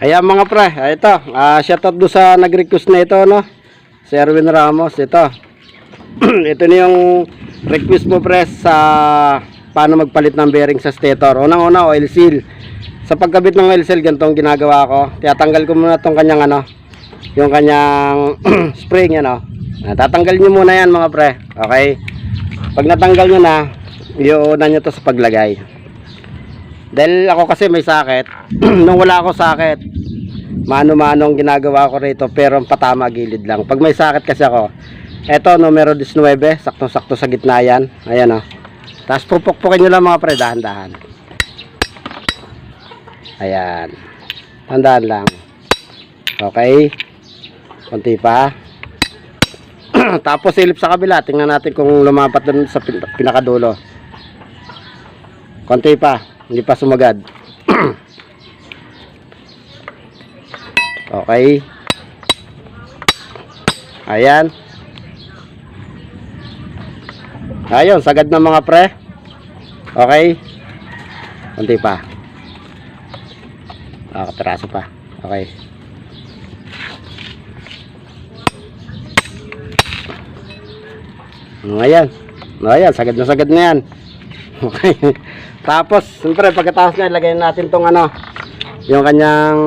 Ayan mga pre, ah, ito, ah, shoutout do sa nag-request na ito, no? Si Erwin Ramos, ito. ito na yung request mo pre sa paano magpalit ng bearing sa stator. Unang-una, oil seal. Sa pagkabit ng oil seal, ganito ginagawa ko. Tiyatanggal ko muna itong kanyang ano, yung kanyang spring, ano. Ah, tatanggal nyo muna yan mga pre, okay? Pag natanggal nyo na, iuuna nyo to sa paglagay. Dahil ako kasi may sakit, nung wala ako sakit, mano-mano ang ginagawa ko rito pero ang patama gilid lang. Pag may sakit kasi ako, eto numero 19, saktong-sakto sa gitna yan. Ayan o. Tapos pupukpukin nyo lang mga pre, dahan-dahan. Ayan. Tandaan lang. Okay. Kunti pa. Tapos silip sa kabila, tingnan natin kung lumapat dun sa pin- pinakadulo. Konti pa, hindi pa sumagad. okay. Ayan. Ayun, sagad na mga pre. Okay. Konti pa. Ah, kapiraso pa. Okay. Ayan. Ayan, sagad na sagad na yan. Okay. Tapos, siyempre, pagkatapos na, ilagay natin tong ano, yung kanyang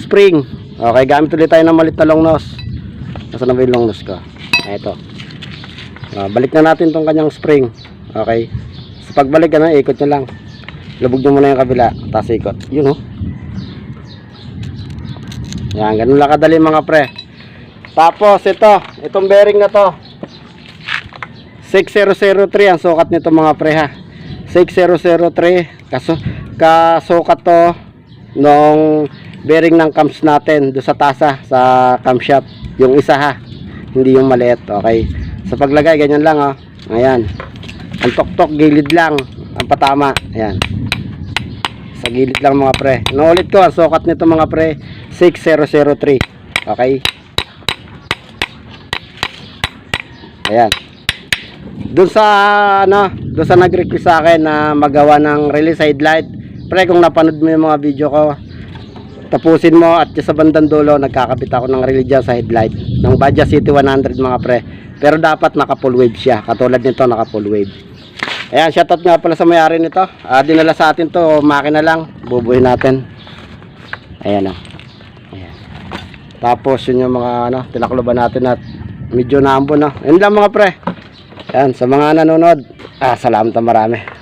spring. Okay, gamit ulit tayo ng malit na long nose. Nasaan na ba yung long nose ko? Ito. Ah, balik na natin tong kanyang spring. Okay. Sa pagbalik, ano, ikot nyo lang. Lubog nyo muna yung kabila. Tapos ikot. Yun, oh. Yan, ganun lang kadali mga pre. Tapos, ito. Itong bearing na to. 6003 ang sukat nito mga pre ha. 6003 kaso kasukat to nung bearing ng cams natin do sa tasa sa cam shop. Yung isa ha hindi yung maliit okay. Sa paglagay ganyan lang oh. Ayan. Ang tok-tok gilid lang ang patama ayan. Sa gilid lang mga pre. Naulit ko ang sukat nito mga pre 6003 okay. Ayan doon sa ano, doon sa nag-request sa akin na magawa ng release side light. Pre, kung napanood mo yung mga video ko, tapusin mo at sa bandang dulo nagkakabit ako ng relay dyan sa headlight ng Badja City 100 mga pre. Pero dapat naka full wave siya. Katulad nito naka full wave. Ayan, shoutout nga pala sa may-ari nito. Ah, dinala sa atin to, makina lang. Bubuhin natin. Ayan oh. Ayan. Tapos yun yung mga ano, tinakloban natin at medyo naambon no. Yun lang mga pre. Yan, sa mga nanonood, ah, salamat na marami.